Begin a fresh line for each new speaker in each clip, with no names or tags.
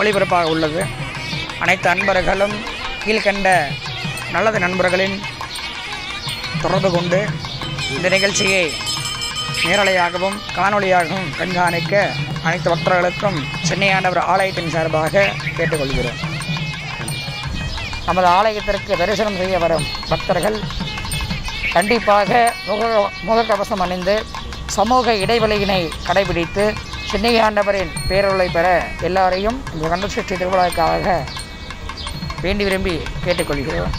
ஒளிபரப்பாக உள்ளது. அனைத்து அன்பர்களும் கீழ்கண்ட நல்லது நண்பர்களின் தொடர்பு கொண்டு இந்த நிகழ்ச்சியை நேரலையாகவும் காணொளியாகவும் கண்காணிக்க அனைத்து பக்தர்களுக்கும் சென்னை ஆண்டவர் ஆலயத்தின் சார்பாக கேட்டுக்கொள்கிறோம். நமது ஆலயத்திற்கு தரிசனம் செய்ய வரும் பக்தர்கள் கண்டிப்பாக முக முகக்கவசம் அணிந்து சமூக இடைவெளியினை கடைபிடித்து சென்னை ஆண்டவரின் பேரருளை பெற எல்லாரையும் இந்த கந்தசஷ்டி திருவிழாவுக்காக வேண்டி விரும்பி கேட்டுக்கொள்கிறோம்.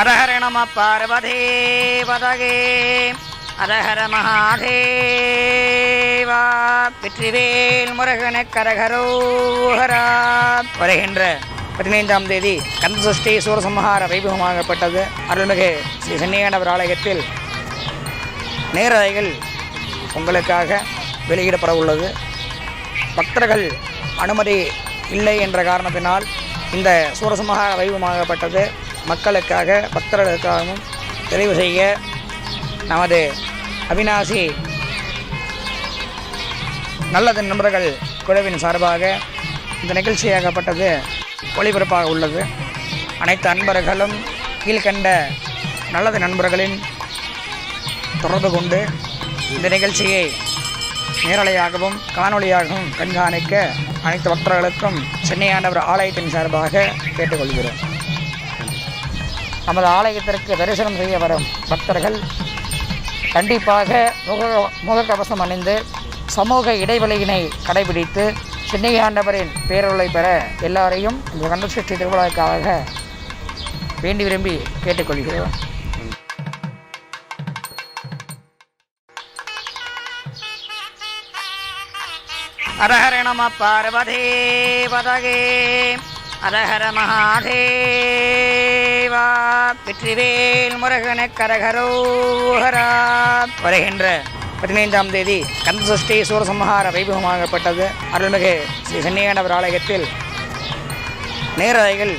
அரஹர நம பார்வதே பதகே அரஹர மகாதேவா. வெற்றிவேல் முருகன கரகரோஹரா வருகின்ற பதினைந்தாம் தேதி கந்தசஷ்டி சூரசம்ஹார வைபவமாகப்பட்டது. அருள்மிகு ஸ்ரீ சென்னியானவர் ஆலயத்தில் நேரலைகள் உங்களுக்காக வெளியிடப்பட உள்ளது பக்தர்கள் அனுமதி இல்லை என்ற காரணத்தினால் இந்த சூரசம்ஹார வைபவமாகப்பட்டது. மக்களுக்காக பக்தர்களுக்காகவும் தெளிவு செய்ய நமது அவினாசி நல்லது நண்பர்கள் குழுவின் சார்பாக இந்த நிகழ்ச்சியாகப்பட்டது. ஒளிபரப்பாக உள்ளது. அனைத்து அன்பர்களும் கீழ்கண்ட நல்லது நண்பர்களின் தொடர்பு கொண்டு இந்த நிகழ்ச்சியை நேரலையாகவும் காணொளியாகவும் கண்காணிக்க அனைத்து பக்தர்களுக்கும் சென்னை ஆலயத்தின் சார்பாக கேட்டுக்கொள்கிறோம். நமது ஆலயத்திற்கு தரிசனம் செய்ய வரும் பக்தர்கள் கண்டிப்பாக முக முகக்கவசம் அணிந்து சமூக இடைவெளியினை கடைபிடித்து சென்னை ஆண்டவரின் பேரருளை பெற எல்லாரையும் இந்த கந்தசஷ்டி திருவிழாவுக்காக வேண்டி விரும்பி கேட்டுக்கொள்கிறோம். அரஹர நம பார்வதே பதகே அரஹர மகாதேவா. வெற்றிவேல் முருகன கரகரோஹரா வருகின்ற பதினைந்தாம் தேதி கந்தசஷ்டி சூரசம்ஹார வைபவமாகப்பட்டது. அருள்மிகு ஸ்ரீ சென்னியானவர் ஆலயத்தில் நேரலைகள்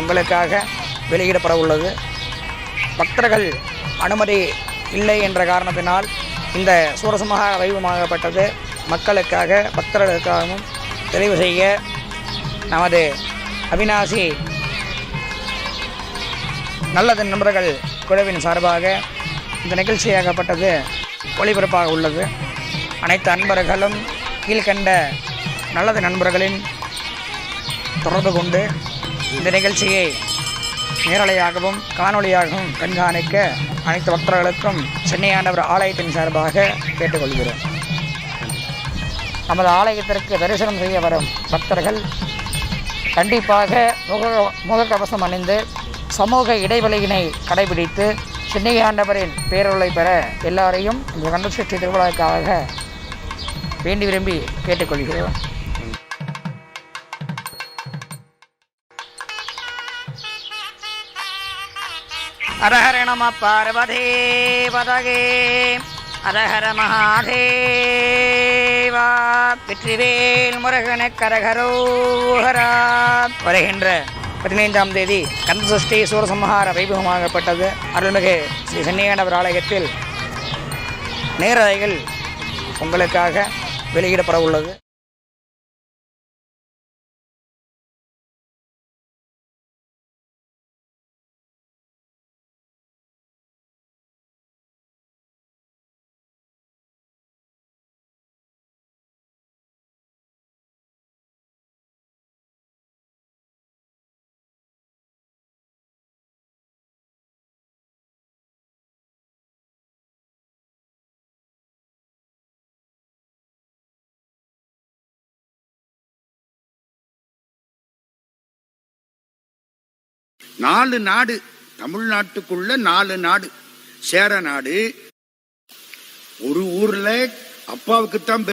உங்களுக்காக வெளியிடப்பட உள்ளது பக்தர்கள் அனுமதி இல்லை என்ற காரணத்தினால் இந்த சூரசம்ஹார வைபவமாகப்பட்டது. மக்களுக்காக பக்தர்களுக்காகவும் தெளிவு செய்ய நமது அவினாசி நல்லது நண்பர்கள் குழுவின் சார்பாக இந்த நிகழ்ச்சியாகப்பட்டது ஒளிபரப்பாக உள்ளது. அனைத்து அன்பர்களும் கீழ்கண்ட நல்லது நண்பர்களின் தொடர்பு கொண்டு இந்த நிகழ்ச்சியை நேரலையாகவும் காணொளியாகவும் கண்காணிக்க அனைத்து பக்தர்களுக்கும் சென்னை ஆலயத்தின் சார்பாக கேட்டுக்கொள்கிறோம். நமது ஆலயத்திற்கு தரிசனம் செய்ய வரும் பக்தர்கள் கண்டிப்பாக முக முகக்கவசம் அணிந்து சமூக இடைவெளியினை கடைபிடித்து சென்னை ஆண்டவரின் பேரருளை பெற எல்லாரையும் இந்த கந்தசஷ்டி திருவிழாவுக்காக வேண்டி விரும்பி கேட்டுக்கொள்கிறோம். அரஹர நம பார்வதே பதகே அரஹர மகாதேவா. வெற்றிவேல் முருகன கரகரோஹரா வருகின்ற பதினைந்தாம் தேதி கந்தசஷ்டி சூரசம்ஹார வைபவமாகப்பட்டது. அருள்மிகு ஸ்ரீ சென்னியானவர் ஆலயத்தில் நேரலைகள் உங்களுக்காக வெளியிடப்பட உள்ளது.
நாலு நாடு தமிழ்நாட்டுக்குள்ள நாலு நாடு சேர நாடு. ஒரு ஊர்ல அப்பாவுக்குத்தான்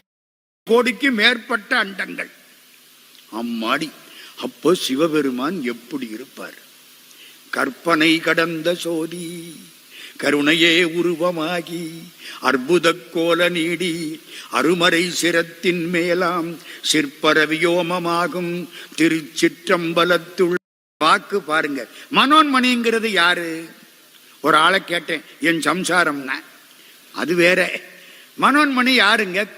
கோடிக்கு மேற்பட்ட அண்டங்கள். அம்மாடி அப்போ சிவபெருமான் எப்படி இருப்பார்? கற்பனை கடந்த சோதி கருணையே உருவமாகி அற்புத கோல நீடி அருமறை சிரத்தின் மேலாம் சிற்பர வியோமமாகும் திருச்சிற்றம்பலத்துள் பாக்கு பாருங்க. மனோன்மணிங்கிறது யாரு? ஒரு ஆளை கேட்டேன் என் சம்சாரம்னா? அது வேற. மனோன்மணி யாருங்க?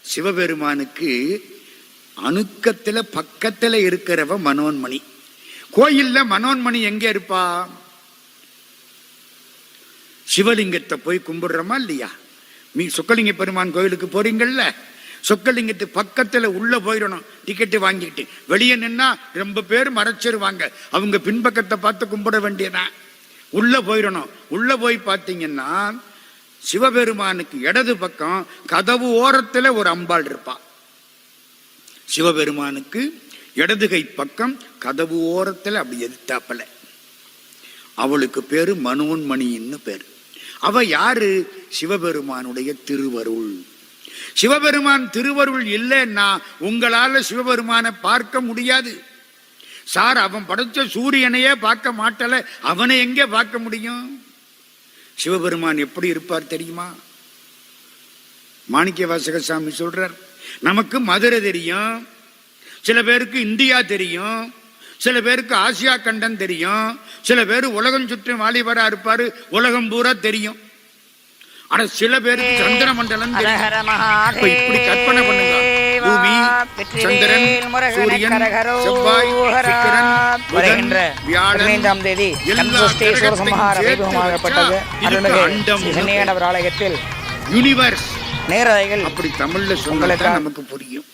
சிவபெருமானுக்கு அணுக்கத்துல பக்கத்துல இருக்கிறவ மனோன்மணி. கோயில்ல மனோன்மணி எங்க இருப்பா? சிவலிங்கத்தை போய் கும்பிடுறோமா இல்லையா? நீ சுக்கலிங்க பெருமான் கோயிலுக்கு போறீங்கல்ல? சொக்கலிங்கத்து பக்கத்துல உள்ள போயிடணும். டிக்கெட்டு வாங்கிட்டு வெளியே நின்னா ரொம்ப பேர் மறைச்சிருவாங்க. அவங்க பின்பக்கத்தை பார்த்து கும்பிட வேண்டியதான். உள்ள போயிடணும். உள்ள போய் பார்த்தீங்கன்னா சிவபெருமானுக்கு இடது பக்கம் கதவு ஓரத்துல ஒரு அம்பாள் இருப்பா. சிவபெருமானுக்கு இடது கை பக்கம் கதவு ஓரத்துல அப்படி எதிர்த்தாப்பல. அவளுக்கு பேரு மனோன்மணின்னு பேர். அவ யாரு? சிவபெருமானுடைய திருவருள். சிவபெருமான் திருவருள் இல்லைன்னா உங்களால சிவபெருமானை பார்க்க முடியாது. சார் அவன் படைச்ச சூரியனையே பார்க்க மாட்டல. அவனை எங்கே பார்க்க முடியும்? சிவபெருமான் எப்படி இருப்பார் தெரியுமா? மாணிக்க வாசகசாமி சொல்றார் நமக்கு மதுரை தெரியும் சில பேருக்கு இந்தியா தெரியும் சில பேருக்கு ஆசியா கண்டம் தெரியும் சில பேர் உலகம் சுற்றும் வாலிபரா இருப்பாரு உலகம் பூரா தெரியும். ஆனா சில பேருக்கு சந்திர மண்டலம் இப்படி கற்பனை பண்ணுங்க. பூமி சந்திரன் சூரியன் செவ்வாய் சுக்கிரன் புதன்
தேதி வைபவமாகப்பட்டது அருள்மிகு ஆலயத்தில்
யூனிவர்ஸ்
நேரலைகள்
அப்படி தமிழ்ல சொன்னா
உங்களுக்கு-
நமக்கு புரியும்.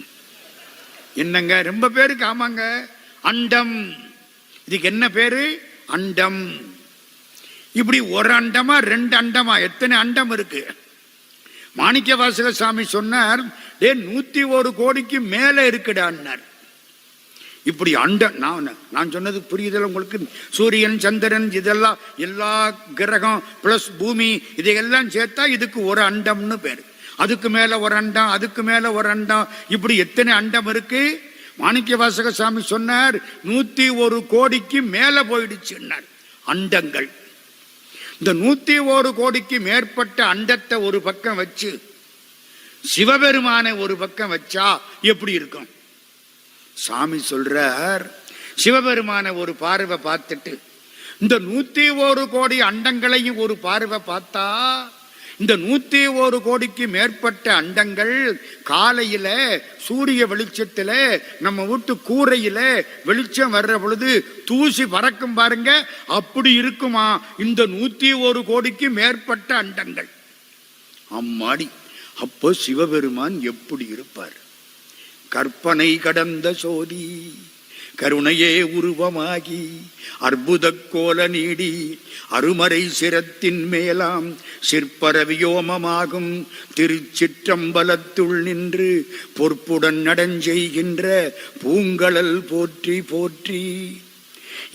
என்னங்க? ரொம்ப பேருக்கு ஆமாங்க. அண்டம். இதுக்கு என்ன பேரு? அண்டம். இப்படி ஒரு அண்டமா ரெண்டு அண்டமா எத்தனை அண்டம் இருக்கு? மாணிக்க வாசக சாமி சொன்னார் டே நூத்தி ஒரு கோடிக்கு மேல இருக்குடான்னார் இப்படி அண்டம் நான் நான் சொன்னது புரியுதல் உங்களுக்கு? சூரியன் சந்திரன் இதெல்லாம் எல்லா கிரகம் பிளஸ் பூமி இதையெல்லாம் சேர்த்தா இதுக்கு ஒரு அண்டம்னு பேர். அதுக்கு மேல ஒரு அண்டம் அதுக்கு மேல ஒரு அண்டம் இப்படி எத்தனை அண்டம் இருக்கு? மாணிக்க வாசக சாமி சொன்னார் நூத்தி ஒரு கோடிக்கு மேல போயிடுச்சுன்னார் அண்டங்கள். இந்த நூத்தி ஒரு கோடிக்கு மேற்பட்ட அண்டத்தை ஒரு பக்கம் வச்சு சிவபெருமானை ஒரு பக்கம் வச்சா எப்படி இருக்கும்? சாமி சொல்றார் சிவபெருமானை ஒரு பார்வை பார்த்துட்டு இந்த நூத்தி ஒரு கோடி அண்டங்களையும் ஒரு பார்வை பார்த்தா இந்த நூத்தி ஒரு கோடிக்கு மேற்பட்ட அண்டங்கள் காலையில சூரிய வெளிச்சத்துல நம்ம வீட்டு கூரையில வெளிச்சம் வர்ற பொழுது தூசி பறக்கும் பாருங்க அப்படி இருக்குமா? இந்த நூத்தி ஒரு கோடிக்கு மேற்பட்ட அண்டங்கள். அம்மாடி அப்போ சிவபெருமான் எப்படி இருப்பார்? கற்பனை கடந்த சோதி. கருணையே உருவமாகி அற்புத கோல நீடி அருமறை சிரத்தின் மேலாம் சிற்பரவியோமமாகும் திருச்சிற்றம்பலத்துள் நின்று பொற்புடன் நடஞ்செய்கின்ற பூங்கலல் போற்றி போற்றி.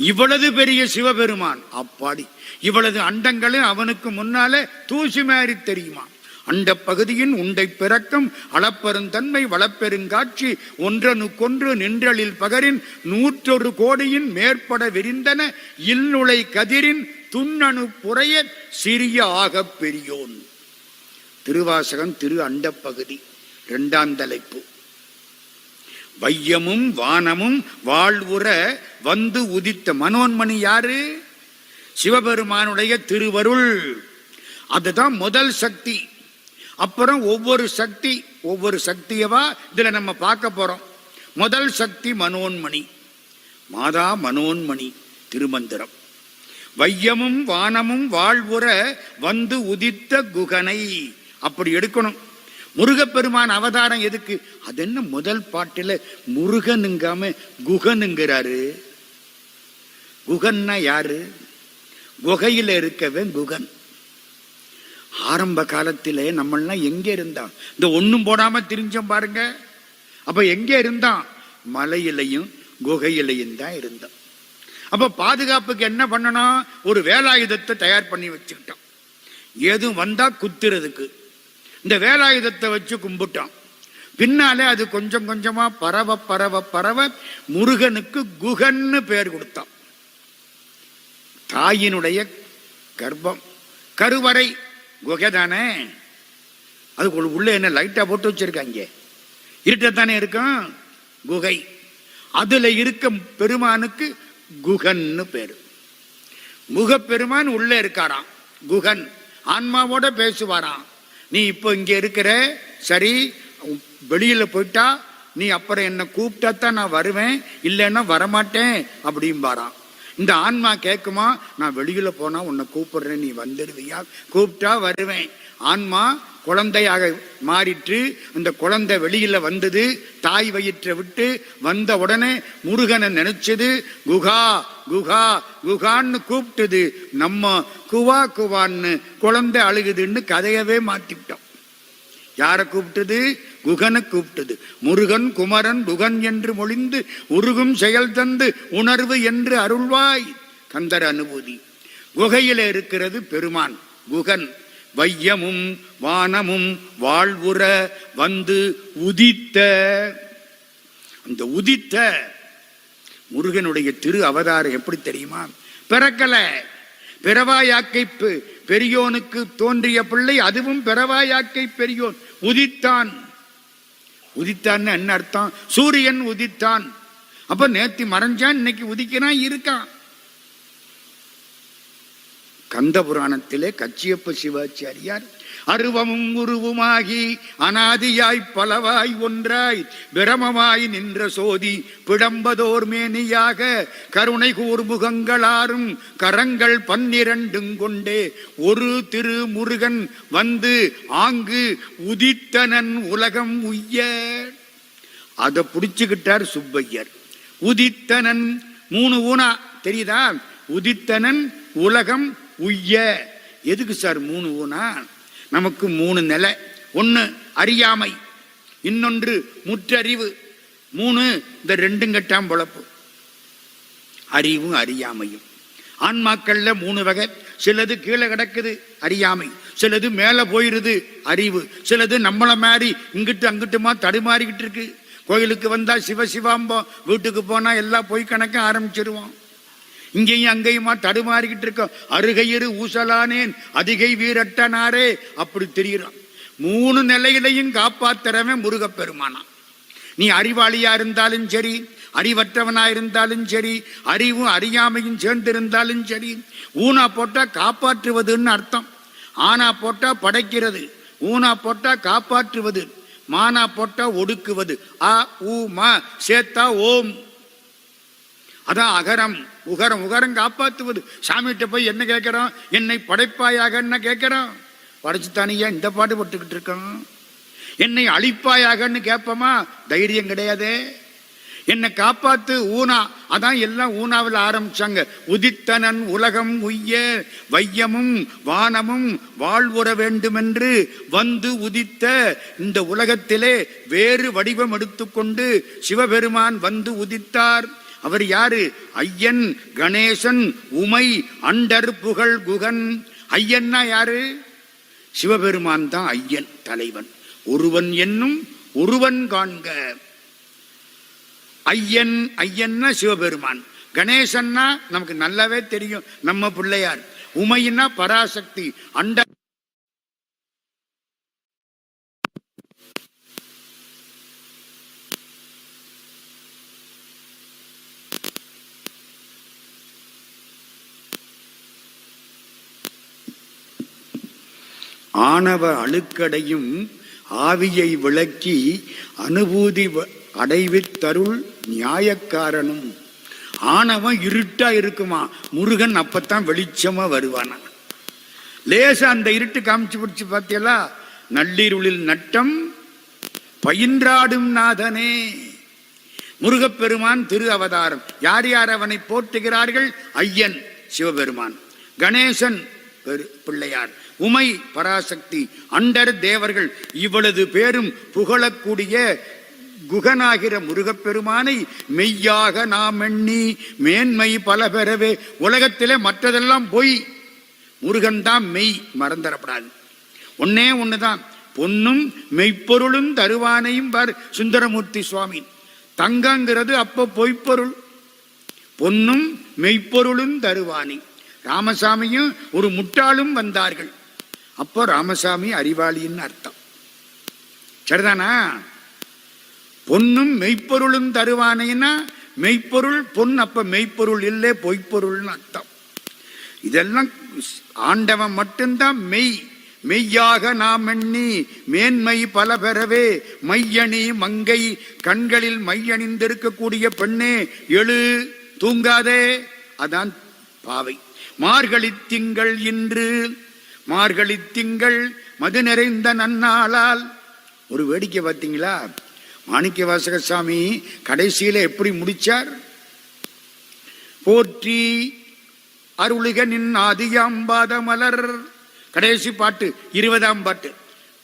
இவ்வளவு பெரிய சிவபெருமான் அப்பாடி. இவ்வளவு அண்டங்களும் அவனுக்கு முன்னாலே தூசி மாறி தெரியுமா? அந்த பகுதியின் உண்டை பிறக்கம் அளப்பெருந்தன்மை வளப்பெருங்காட்சி ஒன்றனுக்கொன்று நின்றலில் பகரின் நூற்றொரு கோடியின் மேற்பட விரிந்தன இல்நுழை கதிரின் துண்ணணு புறைய சிறிய ஆகப் பெரியோன். திருவாசகம் திரு அண்டப்பகுதி இரண்டாம் தலைப்பு. வையமும் வானமும் வாழ்வுற வந்து உதித்த மனோன்மணி யாரு? சிவபெருமானுடைய திருவருள். அதுதான் முதல் சக்தி. அப்புறம் ஒவ்வொரு சக்தி ஒவ்வொரு சக்தியவா இதுல நம்ம பார்க்க போறோம். முதல் சக்தி மனோன்மணி. மாதா மனோன்மணி திருமந்திரம். வையமும் வானமும் வாழ்வுற வந்து உதித்த குகனை அப்படி எடுக்கணும். முருகப்பெருமான் அவதாரம் எதுக்கு? அது என்ன முதல் பாட்டில் முருகனுங்காம குகனுங்கிறாரு குகன்னா யாரு? குகையில் இருக்கவன் குகன். ஆரம்ப காலத்திலே நம்மளாம் எங்க இருந்தான்? இந்த ஒன்றும் போடாம திரிஞ்சோம் பாருங்க. அப்ப எங்க இருந்தான்? மலையிலையும் குகையிலையும் தான் இருந்தான். அப்ப பாதுகாப்புக்கு என்ன பண்ணணும்? ஒரு வேலாயுதத்தை தயார் பண்ணி வச்சுக்கிட்டோம் எதுவும் வந்தா குத்துறதுக்கு. இந்த வேலாயுதத்தை வச்சு கும்பிட்டோம் பின்னாலே அது கொஞ்சம் கொஞ்சமா பரவ பரவ பரவ முருகனுக்கு குகன்னு பேர் கொடுத்தான். தாயினுடைய கர்ப்பம். கருவறை. குகை தானே? அதுக்கு உள்ள என்ன லைட்டா போட்டு வச்சிருக்காங்க. இருட்டத்தானே இருக்கும்? குகை. அதுல இருக்க பெருமானுக்கு குகன்னு பேரு. முகப்பெருமான் உள்ள இருக்காராம். குகன். ஆன்மாவோட பேசுவாராம். நீ இப்போ இங்க இருக்கிற சரி வெளியில போயிட்டா நீ அப்புறம் என்ன கூப்பிட்டா தான் நான் வருவேன் இல்லைன்னா வரமாட்டேன் அப்படிம்பாராம். இந்த ஆன்மா கேட்குமா நான் வெளியில் போனால் உன்னை கூப்பிடுறேன் நீ வந்துடுவியா? கூப்பிட்டா வருவேன். ஆன்மா குழந்தையாக மாறிற்று. அந்த குழந்தை வெளியில் வந்தது தாய் வயிற்றை விட்டு வந்த உடனே முருகனை நினைச்சது குகா குகா குகான்னு கூப்பிட்டது. நம்ம குவா குவான்னு குழந்தை அழுகுதுன்னு கதையவே மாத்திட்டோம் யாரை கூப்பிட்டது? குகனை கூப்பிட்டது. முருகன் குமரன் குகன் என்று மொழிந்து உருகும் செயல் தந்து உணர்வு என்று அருள்வாய் கந்தர் அனுபூதி. குகையில் இருக்கிறது பெருமான் குகன். வையமும் வானமும் வாழ்வுற வந்து உதித்த. அந்த உதித்த முருகனுடைய திரு அவதாரம் எப்படி தெரியுமா? பிறக்கல. பிறவாயாக்கை பெரியோனுக்கு தோன்றிய பிள்ளை அதுவும் பிறவாயாக்கை பெரியோன் உதித்தான். உதித்தான்னு என்ன அர்த்தம்? சூரியன் உதித்தான். அப்ப நேத்தி மறைஞ்சான் இன்னைக்கு உதிக்கிறான் இருக்கான். கந்த புராணத்திலே கச்சியப்ப சிவாச்சாரியார் அருவமும் உருவுமாகி அனாதியாய் பலவாய் ஒன்றாய் பிரமமாய் நின்ற சோதி பிடம்பதோர் மேனியாக கருணை கூர்முகங்களாரும் கரங்கள் பன்னிரண்டும் கொண்டே ஒரு திரு முருகன் வந்து ஆங்கு உதித்தனன் உலகம் உய்ய. அதை பிடிச்சுக்கிட்டார் சுப்பையர். உதித்தனன் மூணு ஊனா தெரியுதா? உதித்தனன் உலகம் உய்ய. எதுக்கு சார் மூணு ஊனா? நமக்கு மூணு நிலை. ஒன்று அறியாமை இன்னொன்று முற்றறிவு. மூணு இந்த ரெண்டும் கட்டாம் பொழப்பு. அறிவும் அறியாமையும். ஆன்மாக்கள்ல மூணு வகை. சிலது கீழே கிடக்குது அறியாமை. சிலது மேல போயிருது அறிவு. சிலது நம்மள மாதிரி இங்கிட்டு அங்கிட்டுமா தடுமாறிக்கிட்டு இருக்கு. கோயிலுக்கு வந்தா சிவ சிவாம்போம் வீட்டுக்கு போனா எல்லாம் போய் கணக்க ஆரம்பிச்சிருவோம். இங்கேயும் அங்கேயுமா தடுமாறிக்கிட்டு இருக்கோம். அருகையிரு ஊசலானேன் அதிகை வீரட்டனாரே அப்படி தெரிகிறான். மூணு நிலையிலையும் காப்பாத்துறவன் முருகப்பெருமானா. நீ அறிவாளியா இருந்தாலும் சரி அறிவற்றவனா இருந்தாலும் சரி அறிவும் அறியாமையும் சேர்ந்து இருந்தாலும் சரி ஊனா போட்டா காப்பாற்றுவதுன்னு அர்த்தம். ஆனா போட்டா படைக்கிறது ஊனா போட்டா காப்பாற்றுவது மானா போட்டா ஒடுக்குவது. அ ஊ ம சேத்தா ஓம். அதான் அகரம். உகரம் உகரம் காப்பாற்றுவது சாமிகிட்ட போய் என்ன கேட்கிறோம்? என்னை படைப்பாயாக என்ன கேட்கிறோம்? படைச்சுத்தானியா இந்த பாட்டு போட்டுக்கிட்டு இருக்கோம். என்னை அழிப்பாயாகன்னு கேட்போமா? தைரியம் கிடையாதே. என்னை காப்பாத்து ஊனா. அதான் எல்லாம் ஊனாவில் ஆரம்பிச்சாங்க. உதித்தனன் உலகம் உய்ய வையமும் வானமும் வாழ்வுற வேண்டுமென்று வந்து உதித்த இந்த உலகத்திலே வேறு வடிவம் எடுத்துக்கொண்டு சிவபெருமான் வந்து உதித்தார். அவர் யாரு? ஐயன் கணேசன் உமை அண்டர் புகழ் குகன். ஐயன்னா யாரு? சிவபெருமான் தான் ஐயன் தலைவன். ஒருவன் என்னும் ஒருவன் காண்க. ஐயன் ஐயன்னா சிவபெருமான். கணேசன்னா நமக்கு நல்லாவே தெரியும் நம்ம பிள்ளையார். உமையின்னா பராசக்தி அண்ட ஆணவ அழுக்கடையும் ஆவியை விளக்கி அனுபூதி அடைவித்தருள் நியாயக்காரனும். ஆணவம் இருட்டா இருக்குமா? முருகன் அப்பத்தான் வெளிச்சமா வருவானா? லேசா அந்த இருட்டு காமிச்சு பிடிச்சு பார்த்தீங்களா நள்ளிருளில் நட்டம் பயின்றாடும் நாதனே. முருகப்பெருமான் திரு அவதாரம். யார் யார் அவனை போற்றுகிறார்கள்? ஐயன் சிவபெருமான். கணேசன் பெரு- பிள்ளையார். உமை பராசக்தி. அண்டர் தேவர்கள் இவ்வளவு பேரும் புகழக்கூடிய குகனாகிற முருகப்பெருமானை மெய்யாக நாம் எண்ணி மேன்மை பல பெறவே உலகத்திலே மற்றதெல்லாம் பொய். முருகன் தான் மெய் மறந்துடப்படாது ஒன்னே ஒண்ணுதான். பொன்னும் மெய்ப்பொருளும் தருவானையும் பார் சுந்தரமூர்த்தி சுவாமி. தங்கங்கிறது அப்ப பொய்ப்பொருள். பொன்னும் மெய்ப்பொருளும் தருவானி. ராமசாமியும் ஒரு முட்டாளும் வந்தார்கள். அப்போ ராமசாமி அறிவாளின்னு அர்த்தம். சரிதானா? பொன்னும் மெய்ப்பொருளும் தருவானேன்னா மெய்ப்பொருள் பொன் அப்ப மெய்ப்பொருள் இல்லை பொய்ப்பொருள்னு அர்த்தம். இதெல்லாம் ஆண்டவன் மட்டும்தான் மெய். மெய்யாக நாம் எண்ணி மேன்மை பல பெறவே மையணி மங்கை கண்களில் மையணிந்திருக்கக்கூடிய பெண்ணே எழு தூங்காதே. அதான் பாவை. மார்கழி திங்கள் இன்று மார்கழி திங்கள் மது நிறைந்த நன்னாளால். ஒரு வேடிக்கை பார்த்தீங்களா? மாணிக்க வாசக சாமி கடைசியில எப்படி முடிச்சார்? போற்றி அருளிக நின் ஆதியாம்பாத மலர் கடைசி பாட்டு இருபதாம் பாட்டு.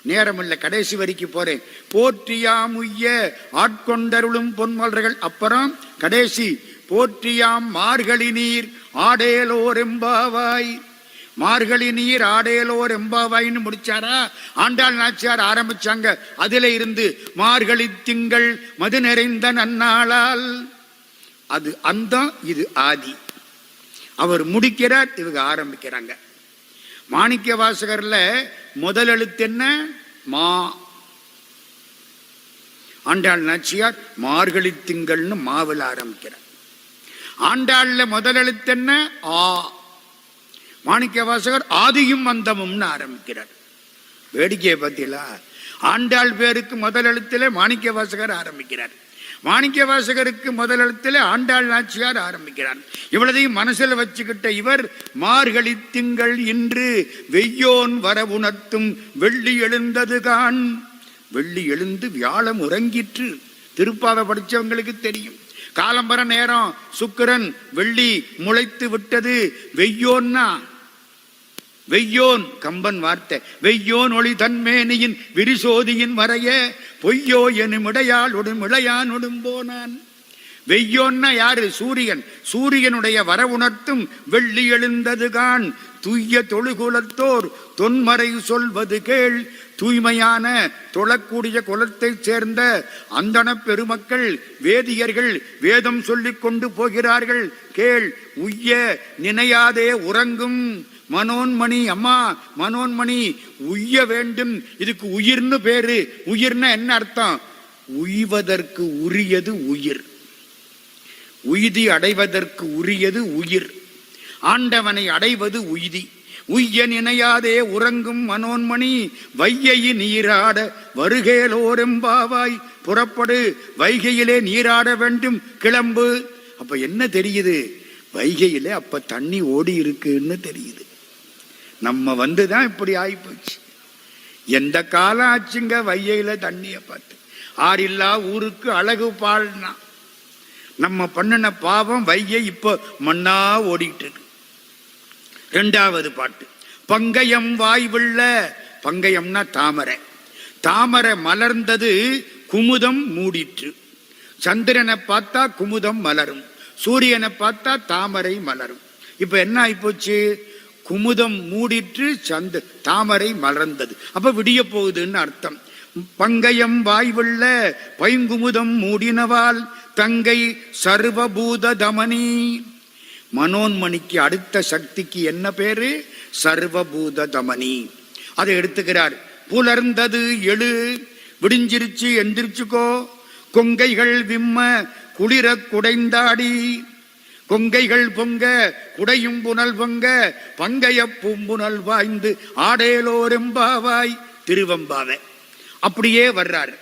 நேரம் இல்லை கடைசி வரைக்கு போறேன். போற்றியாம் உய்ய ஆட்கொண்டருளும் பொன்மலர்கள் அப்புறம் கடைசி. போற்றியாம் மார்கழி நீர் ஆடேலோர் எம்பாவாய். மார்கழி நீர் ஆடேலோர் எம்பாவாயின்னு முடிச்சாரா? ஆண்டாள் நாச்சியார் ஆரம்பிச்சாங்க. அதுல இருந்து மார்கழி திங்கள் மது நிறைந்த நன்னாளால். அது அந்த இது ஆதி. அவர் முடிக்கிறார் இவங்க ஆரம்பிக்கிறாங்க. மாணிக்க வாசகர்ல முதல் எழுத்து என்ன? மா. ஆண்டாள் நாச்சியார் மார்கழி திங்கள்னு மாவில் ஆரம்பிக்கிறார். ஆண்டாள்ல முதல் எழுத்து என்ன? ஆ. மாணிக்க வாசகர் ஆதியும் அந்தமும்னு ஆரம்பிக்கிறார். வேடிக்கையை பார்த்தீங்களா ஆண்டாள் பேருக்கு முதல் எழுத்துல மாணிக்க வாசகர் ஆரம்பிக்கிறார். மாணிக்க வாசகருக்கு முதல் எழுத்துல ஆண்டாள் நாச்சியார் ஆரம்பிக்கிறார். இவ்வளதையும் மனசில் வச்சுக்கிட்ட இவர் மார்கழி திங்கள் இன்று வெய்யோன் வரவுணர்த்தும் வெள்ளி எழுந்தது கான் வெள்ளி எழுந்து வியாழம் உறங்கிற்று. திருப்பாவை படிச்சவங்களுக்கு தெரியும். காலம்பர நேரம் சுக்கிரன் வெள்ளி முளைத்து விட்டது வெய்யோன்னா வெய்யோன் கம்பன் வார்த்தை. வெய்யோன் ஒளி தன்மேனியின் விரிசோதியின் வரைய பொய்யோ எனுமிடையாள் ஒடும் இளையான் ஒடும் வெய்யோன்னா யாரு? சூரியன். சூரியனுடைய வரவுணர்த்தும் வெள்ளி எழுந்தது கான். தூய தொழுகுலத்தோர் தொன்மறை சொல்வது கேள். தூய்மையான தொழக்கூடிய குலத்தைச் சேர்ந்த அந்தன பெருமக்கள் வேதியர்கள் வேதம் சொல்லிக் கொண்டு போகிறார்கள். கேள் உய்ய நினையாதே உறங்கும். மனோன்மணி அம்மா மனோன்மணி உய்ய வேண்டும். இதுக்கு உயிர்னு பேரு. உயிர்னா என்ன அர்த்தம்? உய்வதற்கு உரியது உயிர். உய்தி அடைவதற்கு உரியது உயிர். ஆண்டவனை அடைவது உய்தி. உய்ய நினையாதே உறங்கும் மனோன்மணி வையை நீராட வருகேலோரெம்பாவாய் புறப்படு வைகையிலே நீராட வேண்டும் கிளம்பு. அப்ப என்ன தெரியுது? வைகையிலே அப்ப தண்ணி ஓடி இருக்குன்னு தெரியுது. நம்ம வந்துதான் இப்படி ஆயிப்போச்சு. எந்த காலம் ஆச்சுங்க வையையில தண்ணிய பார்த்து? ஆறில்லா ஊருக்கு அழகு பாழ்னா நம்ம பண்ணின பாவம் வையை இப்போ மண்ணா ஓடிட்டு இருக்கு. ரெண்டாவது பாட்டு. பங்கயம் வாய்வுள்ள பங்கயம்னா தாமரை. தாமரை மலர்ந்தது குமுதம் மூடிற்று. சந்திரனை பார்த்தா குமுதம் மலரும். சூரியனை பார்த்தா தாமரை மலரும். இப்ப என்ன ஆயிப்போச்சு? குமுதம் மூடிற்று சந்த தாமரை மலர்ந்தது. அப்ப விடிய போகுதுன்னு அர்த்தம். பங்கயம் வாய்வுள்ள பைங்குமுதம் மூடினவால் தங்கை சர்வபூத தமனி. மனோன்மணிக்கு அடுத்த சக்திக்கு என்ன பேரு? சர்வபூத தமனி அதை எடுத்துக்கிறார். புலர்ந்தது எழு. விடிஞ்சிருச்சு எந்திரிச்சுக்கோ. கொங்கைகள் விம்ம குளிர குடைந்தாடி. கொங்கைகள் பொங்க குடையும் புனல் பொங்க பங்கைய பூம்புனல் வாய்ந்து ஆடேலோரெம்பாவாய் திருவம்பாவை. அப்படியே வர்றார்.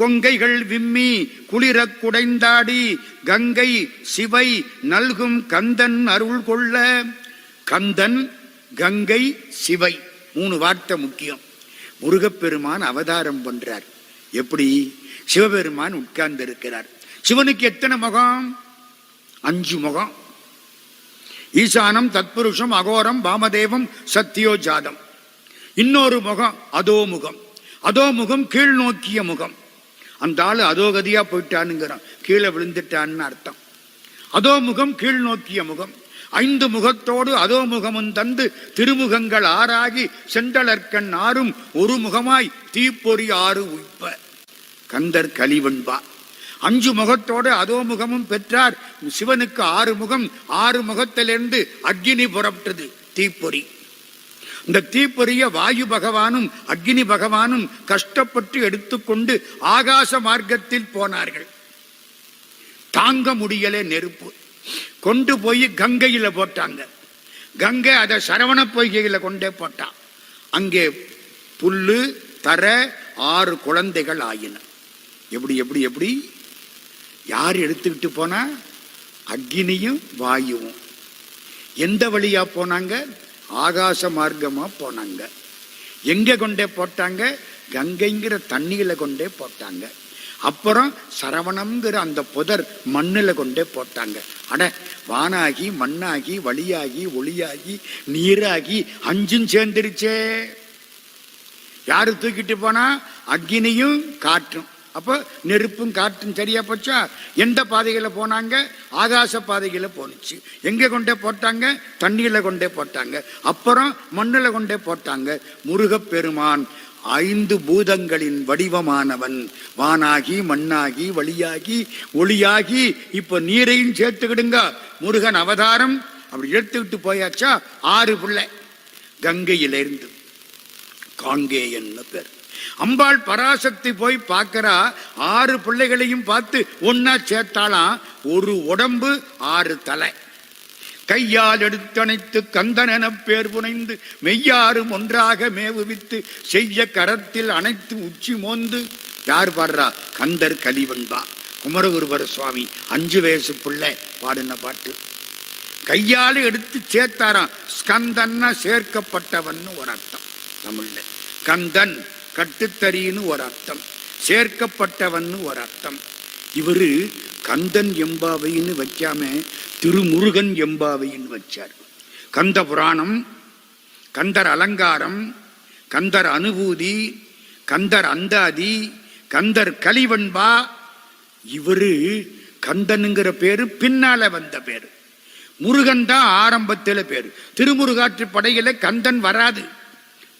கொங்கைகள் விம்மி குளிர குடைந்தாடி கங்கை சிவை நல்கும் கந்தன் அருள் கொள்ள. கந்தன் கங்கை சிவை மூணு வார்த்தை முக்கியம். முருகப்பெருமான் அவதாரம் பண்றார். எப்படி? சிவபெருமான் உட்கார்ந்து இருக்கிறார் சிவனுக்கு எத்தனை முகம்? அஞ்சு முகம். ஈசானம் தத்புருஷம் அகோரம் வாமதேவம் சத்தியோஜாதம் இன்னொரு முகம் அதோ முகம் அதோ முகம் கீழ் நோக்கிய முகம். அந்த ஆள் அதோகதியாக போயிட்டானுங்கிறான். கீழே விழுந்துட்டான்னு அர்த்தம். அதோ முகம் கீழ் நோக்கிய முகம். ஐந்து முகத்தோடு அதோ முகமும் தந்து திருமுகங்கள் ஆறாகி சென்றலர்க்கண் ஆறும் ஒரு முகமாய் தீப்பொறி ஆறு உய்ப்ப. கந்தர் கலிவெண்பா அஞ்சு முகத்தோடு அதோ முகமும் பெற்றார். சிவனுக்கு ஆறு முகம் ஆறு முகத்திலிருந்து அக்னி புறப்பட்டது தீப்பொறி. இந்த தீப்பொறிய வாயு பகவானும் அக்னி பகவானும் கஷ்டப்பட்டு எடுத்துக்கொண்டு ஆகாச மார்க்கத்தில் போனார்கள். தாங்க முடியல நெருப்பு. கொண்டு போய் கங்கையில போட்டாங்க. கங்கை அதை சரவண பொய்கையில கொண்டே போட்டான். அங்கே புல்லு தர ஆறு குழந்தைகள் ஆயின. எப்படி எப்படி எப்படி? யார் எடுத்துக்கிட்டு போனா? அக்னியும் வாயுவும். எந்த வழியா போனாங்க? ஆகாச மார்க்கமாக போனாங்க. எங்கே கொண்டே போட்டாங்க? கங்கைங்கிற தண்ணியில் கொண்டே போட்டாங்க. அப்புறம் சரவணம்ங்கிற அந்த புதர் மண்ணில் கொண்டே போட்டாங்க. அட வானாகி மண்ணாகி வழியாகி ஒளியாகி நீராகி அஞ்சும் சேர்ந்துருச்சே. யாரு தூக்கிட்டு போனா? அக்னியும் காற்றும். அப்போ நெருப்பும் காற்றும் சரியா போச்சா? எந்த பாதைகளில் போனாங்க? ஆகாச பாதைகளில் போனுச்சு எங்கே கொண்டே போட்டாங்க? தண்ணியில் கொண்டே போட்டாங்க. அப்புறம் மண்ணில் கொண்டே போட்டாங்க. முருகப்பெருமான் ஐந்து பூதங்களின் வடிவமானவன். வானாகி மண்ணாகி வழியாகி ஒளியாகி இப்போ நீரையும் சேர்த்துக்கிடுங்க. முருகன் அவதாரம். அப்படி எடுத்துக்கிட்டு போயாச்சா? ஆறு பிள்ளை. கங்கையிலிருந்து. காங்கேயன்னு பேர். அம்பாள் பராசக்தி போய் பார்க்கறா ஆறு பிள்ளைகளையும் பார்த்து ஒன்னா சேர்த்தாலாம் ஒரு உடம்பு ஆறு தலை. கையால் எடுத்தணைத்து கந்தனென பேர் புனைந்து மெய்யாரும் ஒன்றாக மேவுவித்து செய்ய கரத்தில் அனைத்து உச்சி மோந்து. யார் பாடுறா? கந்தர் கலிவன்பா குமரகுருபர சுவாமி அஞ்சு வயசு பிள்ளை பாடின பாட்டு. கையால எடுத்து சேர்த்தாராம். ஸ்கந்தன்னா சேர்க்கப்பட்டவன்னு ஒரு அர்த்தம். தமிழ்ல. கந்தன் கட்டுத்தறின்னு ஒரு அர்த்தம். சேர்க்கப்பட்டவன்னு ஒரு அர்த்தம். இவரு கந்தன் எம்பாவைன்னு வைக்காம திருமுருகன் எம்பாவைன்னு வச்சார். கந்த புராணம் கந்தர் அலங்காரம் கந்தர் அனுபூதி கந்தர் அந்தாதி கந்தர் கலிவன்பா இவரு கந்தனுங்கிற பேரு பின்னால வந்த பேரு. முருகன் தான் ஆரம்பத்தில் பேரு. திருமுருகாற்று படையில கந்தன் வராது.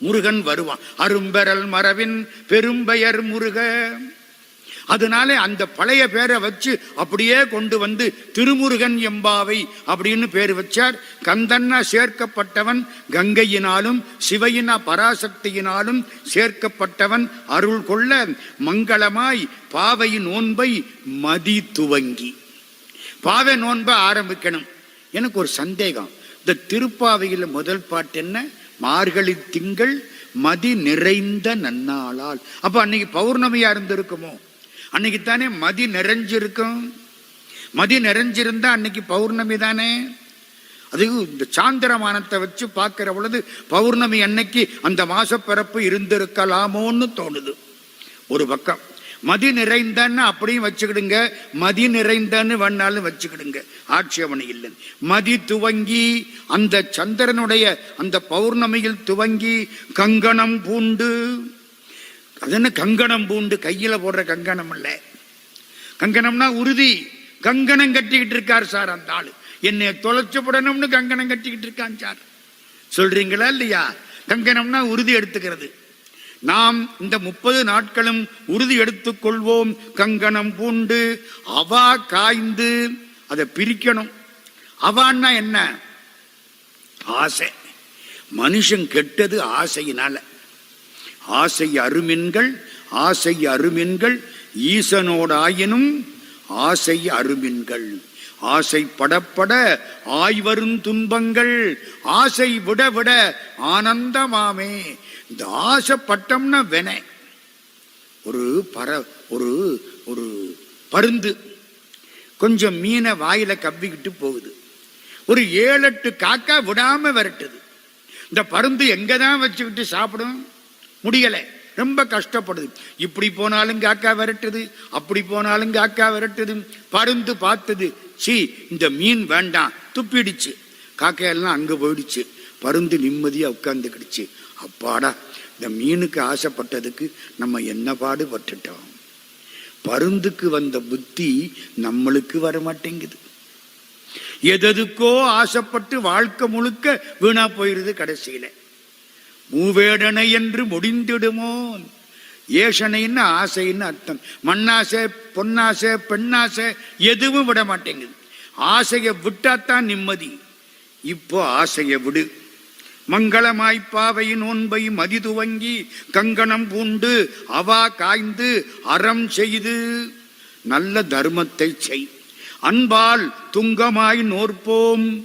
முருகன் வருவான். அரும்பெறல் மரபின் பெரும்பெயர் முருக. அதனால அந்த பழைய பேரை வச்சு அப்படியே கொண்டு வந்து திருமுருகன் எம்பாவை அப்படின்னு பேர் வச்சார். கந்தன்னா சேர்க்கப்பட்டவன் கங்கையினாலும் சிவையினா பராசக்தியினாலும் சேர்க்கப்பட்டவன் அருள் கொள்ள மங்களமாய் பாவை நோன்பை மதி துவங்கி. பாவை நோன்பை ஆரம்பிக்கணும். எனக்கு ஒரு சந்தேகம். இந்த திருப்பாவையில் முதல் பாட்டு என்ன? மார்கழி திங்கள் மதி நிறைந்த நன்னாளால். அப்ப அன்னைக்கு பௌர்ணமியா இருந்திருக்குமோ? அன்னைக்கு தானே மதி நிறைஞ்சிருக்கும். மதி நிறைஞ்சிருந்தா அன்னைக்கு பௌர்ணமி தானே? அது இந்த சாந்திரமானத்தை வச்சு பார்க்கிற பொழுது பௌர்ணமி அன்னைக்கு அந்த மாசப்பிறப்பு இருந்திருக்கலாமோன்னு தோணுது. ஒரு பக்கம் மதி நிறைந்தன்னு அப்படியும் வச்சுக்கிடுங்க. மதி நிறைந்தன்னு வேணாலும் வச்சுக்கிடுங்க. ஆட்சேபனை இல்லை. மதி துவங்கி அந்த சந்திரனுடைய அந்த பௌர்ணமியில் துவங்கி கங்கணம் பூண்டு. அது என்ன கங்கணம் பூண்டு? கையில போடுற கங்கணம் இல்ல. கங்கணம்னா உறுதி. கங்கணம் கட்டிக்கிட்டு இருக்கார் சார் அந்த ஆளு. என்னை தொலைச்சப்படணும்னு கங்கணம் கட்டிக்கிட்டு இருக்கான் சார். சொல்றீங்களா இல்லையா? கங்கணம்னா உறுதி எடுத்துக்கிறது. நாம் இந்த முப்பது நாட்களும் உறுதி எடுத்துக் கொள்வோம். கங்கணம் பூண்டு அவா காய்ந்து அதை பிரிக்கணும். அவான்னா என்ன? ஆசை. மனுஷன் கெட்டது ஆசையினால. ஆசை அருமின்கள் ஆசை அருமின்கள் ஈசனோடாயினும் ஆசை அருமின்கள். ஆசை படப்பட ஆய்வரும் துன்பங்கள் ஆசை விட விட ஆனந்தமாமே. இந்த ஆசைப்பட்டம்னா வென. ஒரு பற ஒரு ஒரு பருந்து. கொஞ்சம் மீனை வாயில கவ்விக்கிட்டு போகுது. ஒரு ஏழு எட்டு காக்கா விடாம விரட்டுது. இந்த பருந்து எங்க தான் வச்சுக்கிட்டு சாப்பிடும்? முடியலை. ரொம்ப கஷ்டப்படுது. இப்படி போனாலும் காக்கா விரட்டுது அப்படி போனாலும் காக்கா விரட்டுது பருந்து பார்த்தது சி இந்த மீன் வேண்டாம். துப்பிடுச்சு. காக்கையெல்லாம் அங்கே போயிடுச்சு. பருந்து நிம்மதியாக உட்காந்துக்கிடுச்சு அப்பாடா இந்த மீனுக்கு ஆசைப்பட்டதுக்கு நம்ம என்ன பாடுபட்டுட்டோம்? பருந்துக்கு வந்த புத்தி நம்மளுக்கு வர மாட்டேங்குது எததுக்கோ ஆசைப்பட்டு வாழ்க்கை முழுக்க வீணா போயிருது கடைசியில. மூவேடனை என்று முடிந்திடுமோ ஏஷனைன்னு ஆசைன்னு அர்த்தம். மண்ணாசை பொன்னாசை பெண்ணாசை எதுவும் விட மாட்டேங்குது. ஆசையை விட்டாத்தான் நிம்மதி. இப்போ ஆசையை விடு. மங்களமாய் பாவையின் ஒன்பை மதி துவங்கி கங்கணம் பூண்டு அவா காய்ந்து அறம் செய்து நல்ல தர்மத்தை செய். அன்பால் துங்கமாய் நோற்போம்.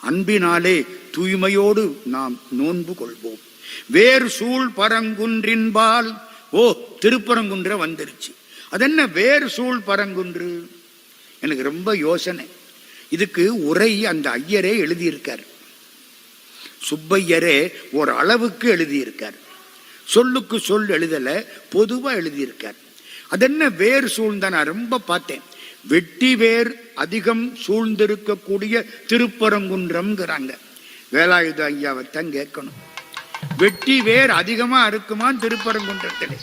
அன்பினாலே தூய்மையோடு நாம் நோன்பு கொள்வோம். வேர் சூழ் பரங்குன்றின்பால் ஓ திருப்பரங்குன்ற வந்துருச்சு. அதென்ன வேர் சூழ் பரங்குன்று? எனக்கு ரொம்ப யோசனை. இதுக்கு உரை அந்த ஐயரே எழுதியிருக்கார். சுப்பையரே ஒரு அளவுக்கு எழுதியிருக்கார். சொல்லுக்கு சொல் எழுதலை பொதுவாக எழுதியிருக்கார். அதென்ன வேர் சூழ்ந்த நான் ரொம்ப பார்த்தேன். வெட்டி வேர் அதிகம் சூழ்ந்திருக்கக்கூடிய திருப்பரங்குன்றம்ங்கிறாங்க. வேலாயுத ஐயாவை தான் கேட்கணும். வெட்டி வேர் அதிகமா இருக்குமா திருப்பரங்குன்றத்தில்.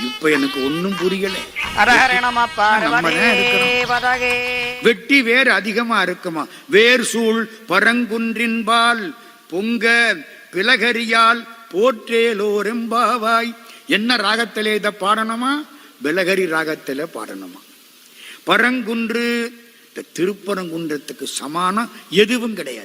இப்ப எனக்கு ஒன்னும் புரியல. வெட்டி வேர் அதிகமா இருக்குமா வேர் சூழ் பரங்குன்றின்பால் பொங்க பிலகரியால் போற்றேலோரெம்பாவாய். என்ன ராகத்திலே இதை பாடணுமா? பிலகரி ராகத்திலே பாடணுமா? பரங்குன்று இந்த திருப்பரங்குன்றத்துக்கு சமானம் எதுவும் கிடையாது.